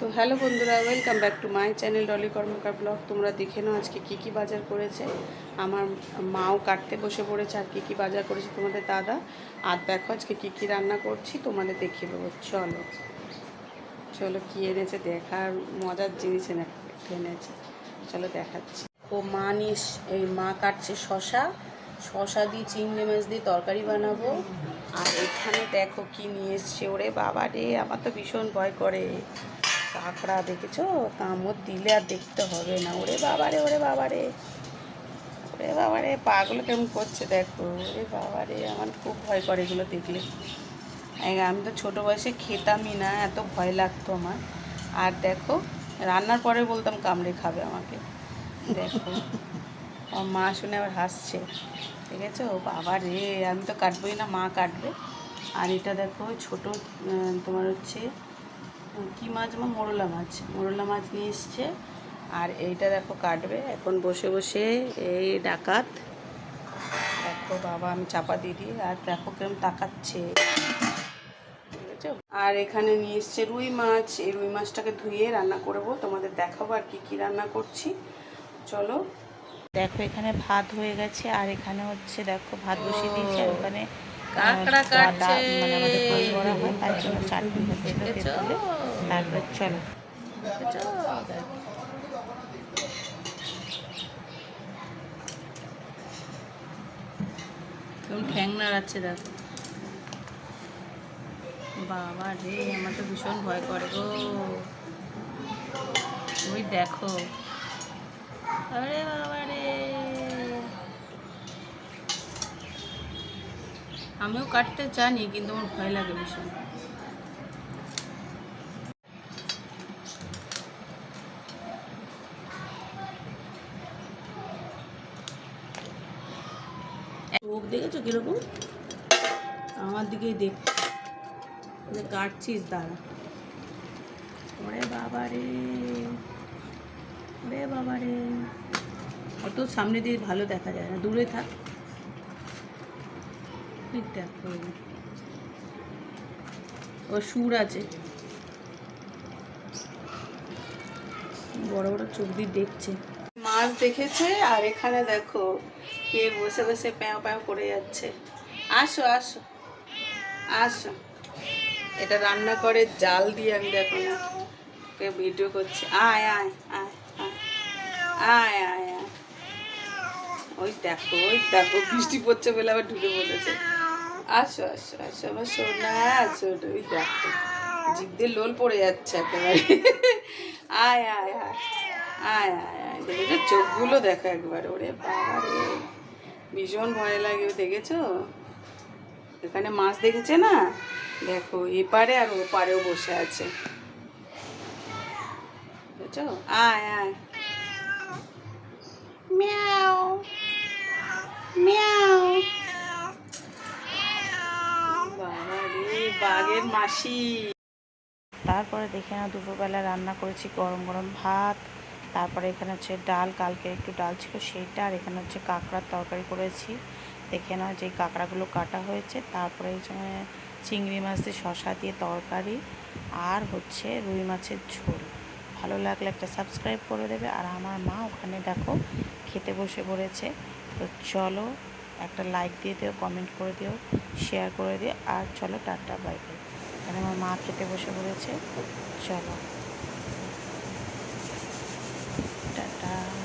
তো হ্যালো বন্ধুরা welcome back to my channel Dolly Karmakar blog তোমরা দেখে নাও আজকে কী কী বাজার করেছে। আমার মাও কাটতে বসে পড়েছে আর কী কী বাজার করেছে তোমাদের দাদা। আর দেখো আজকে কী কী রান্না করছি, তোমাদের দেখিয়ে দেবো। চলো চলো কী এনেছে দেখার মজার জিনিস এনে এনেছে। চলো দেখাচ্ছি। ও মা এই মা কাটছে শশা। শশা দিয়ে চিংড়ি মাছ দিয়ে তরকারি বানাবো। আর এখানে দেখো কি নিয়ে এসছে ওরে বাবা রে, আমার তো ভীষণ ভয় করে। কাঁকড়া দেখেছ? কামড় দিলে আর দেখতে হবে না। ওরে বাবা রে ওরে বাবা রে ওরে বাবা রে পাগুলো কেমন করছে দেখো। ওরে বাবা রে আমার খুব ভয় করে এগুলো দেখলে। আমি তো ছোটো বয়সে খেতামই না, এত ভয় লাগতো আমার। আর দেখো, রান্নার পরে বলতাম কামড়ে খাবে আমাকে। দেখো আমার মা শুনে আবার হাসছে। ঠিক আছে ও বাবা রে, আমি তো কাটবোই না, মা কাটবে। আর এটা দেখো, ছোটো তোমার হচ্ছে কি মাছ মা মোরলা মাছ। মোরলা মাছ নিয়ে এসছে। আর এইটা দেখো কাটবে। এখন বসে বসে এই ডাকাত। দেখো বাবা আমি চাপা দিয়ে দিই। আর দেখো কেরম তাকাচ্ছে? আর এখানে নিয়ে এসছে রুই মাছ। এই রুই মাছটাকে ধুয়ে রান্না করব। তোমাদের দেখাবো আর কি কি রান্না করছি। চলো। দেখো এখানে ভাত হয়ে গেছে। আর এখানে হচ্ছে দেখো ভাত বসিয়ে দিয়েছি। আর ওখানে কাঁকড়া কাটছে। মানে আমাদের দই বড়া হয় চাটনি তারপর চলো। ঠ্যাং নাড়াচ্ছে দেখো। বাবা রে আমার তো ভীষণ ভয় করে গো। ওই দেখো। আরে বাবা রে। আমিও কাটতে জানি কিন্তু আমার ভয় লাগে ভীষণ। চোখ দেখেছ কীরকম? আমার দিকেই দেখ। যে কাটছিস, দাঁড়া। ওরে বাবা রে। ওরে বাবা রে। অত সামনে দিয়ে ভালো দেখা যায় না। দূরে থাক। ও সুর আছে। বড় বড় চোখ দিয়ে দেখছে। মাছ দেখেছে, আর এখানে দেখো কে বসে বসে প্যাঁ প্যাঁ করে যাচ্ছে। আসো আসো। আসো। এটা রান্না করে, জাল দিয়ে আমি দেখো না। কে ভিডিও করছি। আয় আয় আয় আয়। আয় আয় ওই দেখো ওই দেখো, বৃষ্টি পড়ছে বলে আবার ঢুকে পড়েছে। আসো আসো আসো, আমার সোনা, আসো ওই দেখো। জিভ দিয়ে লোল পড়ে যাচ্ছে একেবারে। আয় আয় আয়। আয় আয় আয়। দেখেছ চোখগুলো দেখো একবার। ওরে বাবা রে ভীষণ ভয় লাগে দেখেছ? এখানে মাছ দেখেছে না? দেখো এপারে আর ওপারেও বসে আছে। বুঝেছ আয় আয়। মিয়াও। মিয়াও। বাবা রে বাঘের মাসি। তারপরে দেখে না দুপুরবেলা রান্না করেছি গরম গরম ভাত। তারপরে এখানে হচ্ছে ডাল কালকে একটু ডাল ছিল সেইটা, আর এখানে হচ্ছে কাঁকড়ার তরকারি করেছি। দেখে নাও যে কাঁকড়াগুলো কাটা হয়েছে। তারপরে যে চিংড়ি মাছ দিয়ে শশা দিয়ে তরকারি আর হচ্ছে রুই মাছের ঝোল। ভালো লাগলে একটা সাবস্ক্রাইব করে দেবে। আর আমার মা ওখানে দেখো খেতে বসে পড়েছে। তো চলো একটা লাইক দিয়ে দিও কমেন্ট করে দিও শেয়ার করে দিও। আর চলো টাটা বাই এখানে আমার মা খেতে বসে পড়েছে। চলো। Bye.